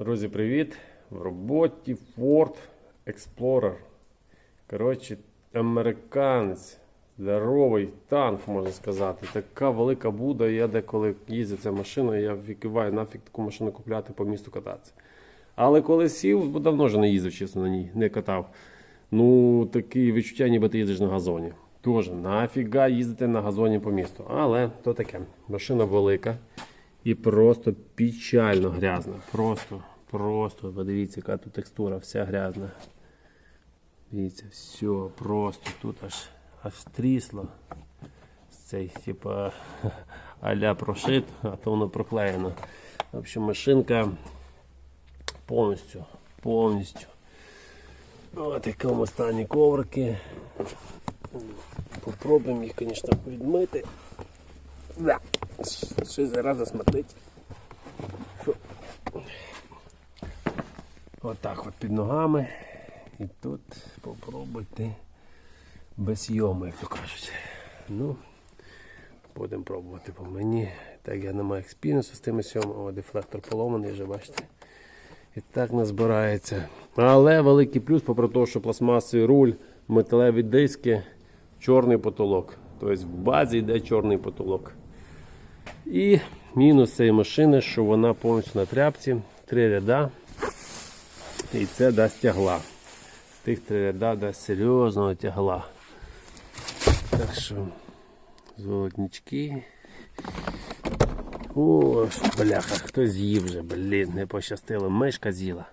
Друзі, привіт! В роботі Ford Explorer. Коротше, американець, здоровий танк, можна сказати. Така велика буда. Я деколи їздив ця машина, я викиваю нафіг таку машину купляти по місту кататися. Але коли сів, бо давно вже не їздив, чесно, на ній, не катав. Ну, такі відчуття, ніби ти їздиш на газоні. Тоже нафіга їздити на газоні по місту. Але то таке. Машина велика і просто печально грязна. Просто, просто, подивіться, яка тут текстура, вся грязна. Дивіться, все, просто тут аж аж трісло. Цей, типа, аля прошит, а то воно проклеєно. В общем, машинка повністю, повністю. В якому стані коврики. Попробуємо їх, звісно, відмити. Да. Щось зараза смердить. Отак от під ногами. І тут попробуйте без йому, як то кажуть. Ну, будемо пробувати по мені. Так я не маю експіріенсу з тими сьомами, о, дефлектор поломаний вже, бачите. І так не збирається. Але великий плюс, попри те, що пластмасовий руль, металеві диски, чорний потолок. Тобто в базі йде чорний потолок. І мінус цієї машини, що вона повністю на тряпці, три ряда. І це дасть тягла. Тих три ряда дасть серйозного тягла. Так що золотнички. О, бляха, хтось з'їв вже, блін, не пощастило. Мишка з'їла.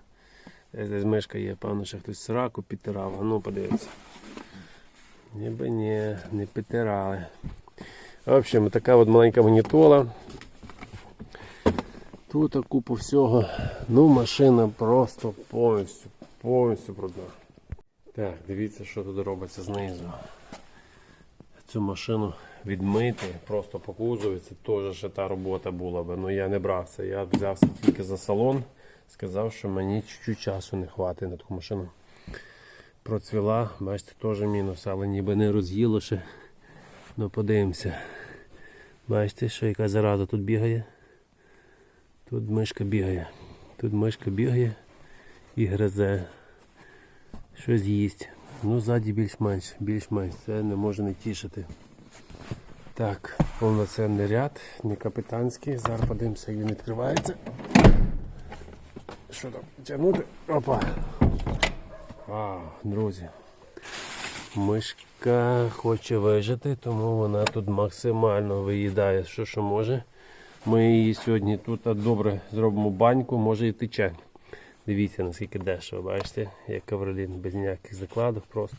Десь мишка є, певно, що хтось сраку підтирав. А ну подивіться. Ніби ні, не підтирали. В общем, така от маленька магнітола. Тут купу всього. Ну, машина просто повністю, повністю брудна. Так, дивіться, що тут робиться знизу. Цю машину відмити просто по кузові, це теж ще та робота була би. Ну я не брався. Я взявся тільки за салон, сказав, що мені чуть-чуть часу не хватить на таку машину. Процвіла, бачите, теж мінус, але ніби не роз'їло ще. Ну подивимося. Бачите, що яка зараза тут бігає? Тут мишка бігає. Тут мишка бігає і гризе. Щось їсть. Ну, ззаді більш-менш, більш-менш. Це не може не тішити. Так, повноцінний ряд, не капітанський. Зараз подивимося, як він відкривається. Що там? Тягнути? Опа. А, друзі. Мишка хоче вижити, тому вона тут максимально виїдає, що що може. Ми її сьогодні тут добре зробимо баньку, може і тече. Дивіться наскільки дешево, бачите, як ковролін без ніяких закладів просто.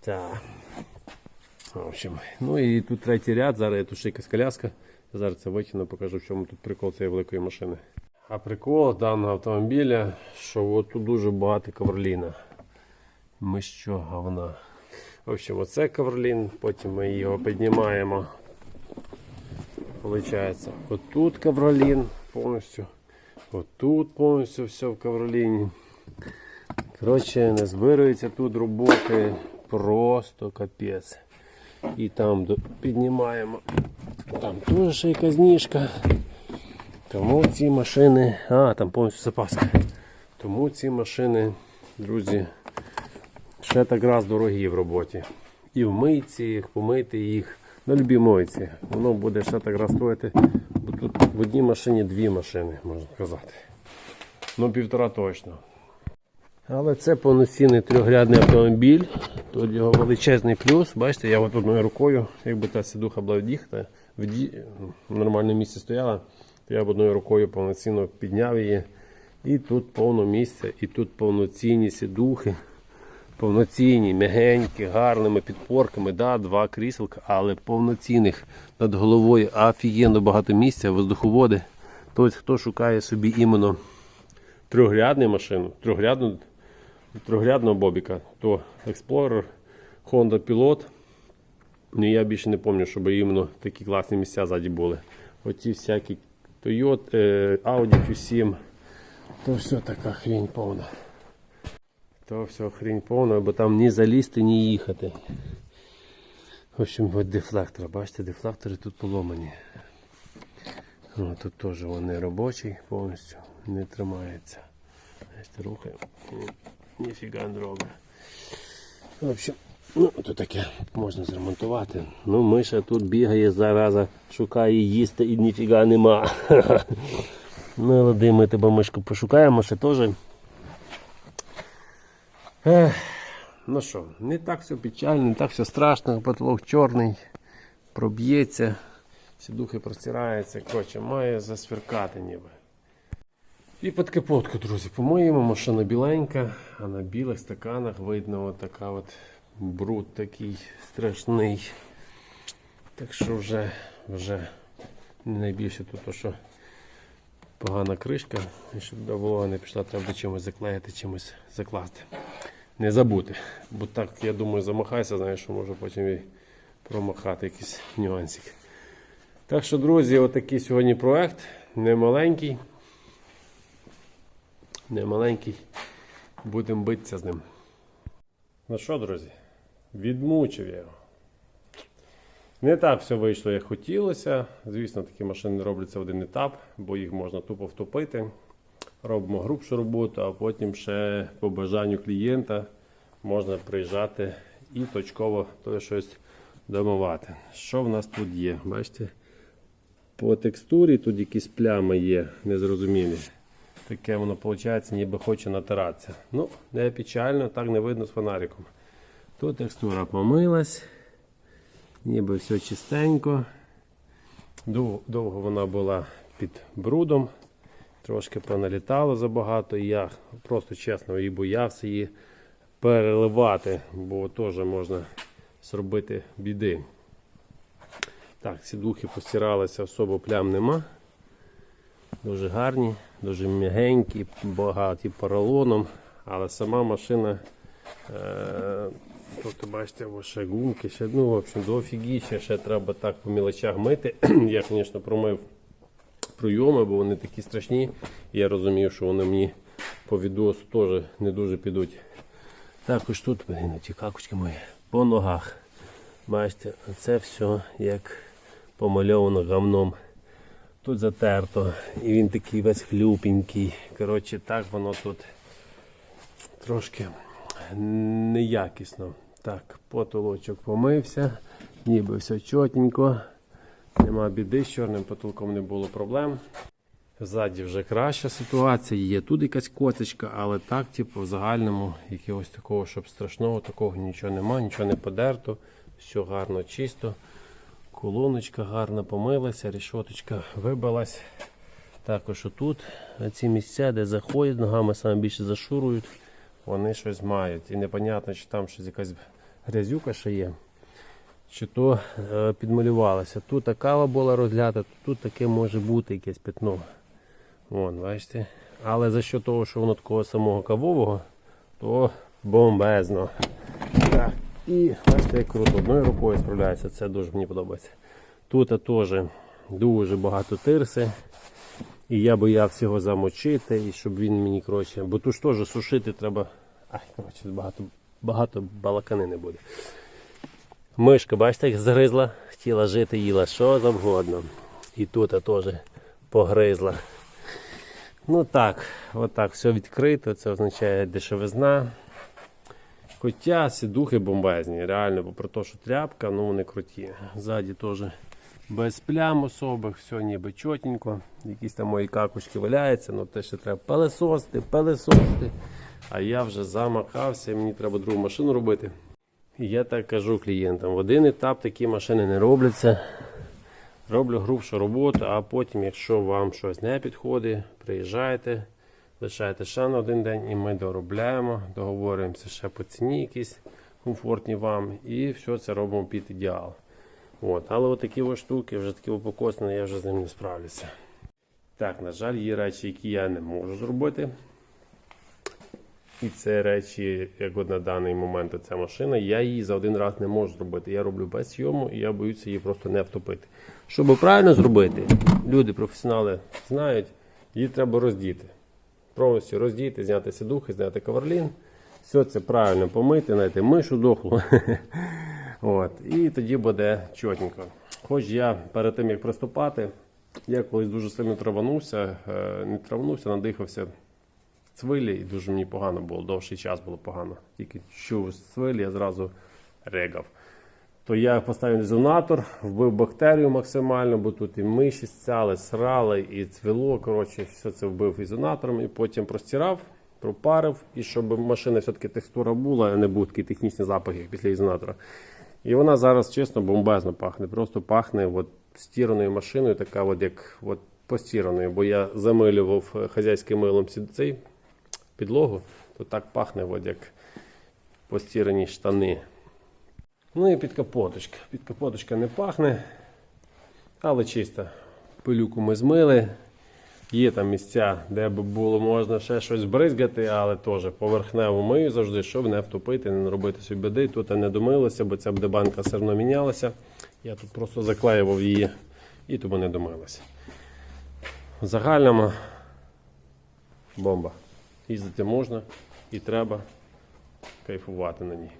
Так. В общем, ну і тут третій ряд, зараз є тут ще якась коляска. Зараз це витягну, покажу, в чому тут прикол цієї великої машини. А прикол даного автомобіля, що от тут дуже багато ковроліна. Ми що говна. В общем, оце ковролін, потім ми його піднімаємо. Получається, отут ковролін повністю. Отут повністю все в ковроліні. Коротше, не збирується тут роботи. Просто капець. І там піднімаємо. Там теж ще якась ніжка. Тому ці машини. А, там повністю запаска. Тому ці машини, друзі, ще так раз дорогі в роботі. І в мийці їх, помити їх. На любій мойці. Воно буде ще так раз. Бо тут в одній машині дві машини, можна сказати. Ну, півтора точно. Але це повноцінний трьохрядний автомобіль. Тут його величезний плюс. Бачите, я от одною рукою, якби та сідуха була вдіхта, в нормальному місці стояла, то я б одною рукою повноцінно підняв її. І тут повно місця, і тут повноцінні сідухи. Повноцінні, м'ягенькі, гарними підпорками, да, два кріселка, але повноцінних над головою офігенно багато місця, воздуховоди. Тобто, хто шукає собі іменно трьохрядну машину, трьохрядну, трьохрядного бобіка, то Explorer, Honda Pilot. Ну, я більше не пам'ятаю, щоб іменно такі класні місця ззаді були. Оці всякі Toyota, е, Audi Q7, то все така хрінь повна. То все хрінь повна, бо там ні залізти, ні їхати. В общем, от дефлектор. Бачите, дефлектори тут поломані. О, тут теж вони робочий повністю не тримається. Бачите, рухаємо. Ніфіга не робить. В общем, ну то таке можна зремонтувати. Ну, миша тут бігає зараза, шукає їсти і ніфіга нема. Ну, лади, ми тебе мишку пошукаємо ще теж. Ех, Ну що, не так все печально, не так все страшно, потолок чорний, проб'ється, сідухи простираються, коротше, має засверкати ніби. І під капотку, друзі, помиємо, машина біленька, а на білих стаканах видно от от бруд такий страшний. Так що вже, вже не найбільше тут, то, що погана кришка, і щоб до волога не пішла, треба чимось заклеїти, чимось закласти. Не забути. Бо так, я думаю, замахайся, знаєш, що може потім і промахати якийсь нюансик. Так що, друзі, отакий сьогодні проект. Немаленький. Немаленький. Будемо битися з ним. Ну що, друзі, відмучив я його. Не так все вийшло, як хотілося. Звісно, такі машини робляться в один етап, бо їх можна тупо втопити. Робимо грубшу роботу, а потім ще по бажанню клієнта можна приїжджати і точково то щось домивати. Що в нас тут є? Бачите? По текстурі тут якісь плями є незрозумілі. Таке воно виходить, ніби хоче натиратися. Ну, не печально, так не видно з фонариком. Тут текстура помилась, ніби все чистенько. Довго вона була під брудом, трошки поналітало забагато, і я просто чесно і боявся її переливати, бо теж можна зробити біди. Так, ці духи постиралися, особо плям нема. Дуже гарні, дуже м'ягенькі, багаті поролоном, але сама машина, е, тут бачите, ще гумки, ще, ну, в общем, до ще треба так по мілочах мити. Я, звісно, промив прийоми, бо вони такі страшні. Я розумію, що вони мені по відосу теж не дуже підуть. Також тут, блін, ті какочки мої, по ногах. Бачите, це все як помальовано гамном. Тут затерто, і він такий весь хлюпенький. Коротше, так воно тут трошки неякісно. Так, потолочок помився, ніби все чотенько. Нема біди, з чорним потолком не було проблем. Ззаді вже краща ситуація, є тут якась коцечка, але так, типу, в загальному якогось такого, щоб страшного, такого нічого нема, нічого не подерто, все гарно, чисто. Колоночка гарно помилася, рішоточка вибилась. Також отут ці місця, де заходять, ногами саме більше зашурують, вони щось мають. І непонятно, чи там щось якась грязюка ще є, чи то е, підмалювалося. Тут кава була розглята, тут таке може бути якесь пятно. Вон, бачите? Але за що того, що воно такого самого кавового, то бомбезно. Так. І бачите, як круто, одною рукою справляється, це дуже мені подобається. Тут теж дуже багато тирси. І я боявся його замочити, і щоб він мені, коротше, бо тут ж теж сушити треба. Ай, коротше, багато, багато балаканини буде. Мишка, бачите, як згризла, хотіла жити, їла що завгодно. І тут теж погризла. Ну так, отак все відкрито, це означає дешевизна. Хоча сідухи бомбезні, реально, бо про те, що тряпка, ну вони круті. Ззаді теж без плям особих, все ніби чотенько. Якісь там мої какушки валяються, але те ще треба пелесости, пелесости. А я вже замахався, мені треба другу машину робити. Я так кажу клієнтам: в один етап такі машини не робляться. Роблю грубшу роботу, а потім, якщо вам щось не підходить, приїжджайте, лишайте ще на один день і ми доробляємо, договорюємося ще по ціні якісь комфортні вам. І все це робимо під ідеал. От. Але от ось штуки, вже такі упокосні, я вже з ним не справлюся. Так, на жаль, є речі, які я не можу зробити. І це речі, як от на даний момент ця машина, я її за один раз не можу зробити. Я роблю без сйому і я боюся її просто не втопити. Щоб правильно зробити, люди, професіонали знають, її треба роздіти. Повністю роздіти, зняти сидухи, зняти каварлін. Все це правильно помити, знайти мишу дохлу. От. І тоді буде чотенько. Хоч я перед тим як приступати, Я колись дуже сильно траванувся, е, не траванувся, надихався цвилі, і дуже мені погано було, довший час було погано. Тільки чув цвилі, я зразу регав. То я поставив резонатор, вбив бактерію максимально, бо тут і миші сцяли, срали, і цвіло. Коротше, все це вбив ізонатором і потім простирав, пропарив, і щоб машина все-таки текстура була, а не був такий технічний запах, як після ізонатора. І вона зараз чесно бомбезно пахне. Просто пахне от стіраною машиною, така от як от постіраною, бо я замилював е, хазяйським милом цей підлогу, то так пахне, от як постірані штани. Ну і підкапоточка. Підкапоточка не пахне, але чиста. Пилюку ми змили. Є там місця, де би було можна ще щось бризгати, але теж поверхнево мию завжди, щоб не втопити, не робити собі біди. Тут не домилося, бо ця буде банка все одно мінялася. Я тут просто заклеював її і тому не домилося. В загальному бомба. Їздити можна і треба кайфувати на ній.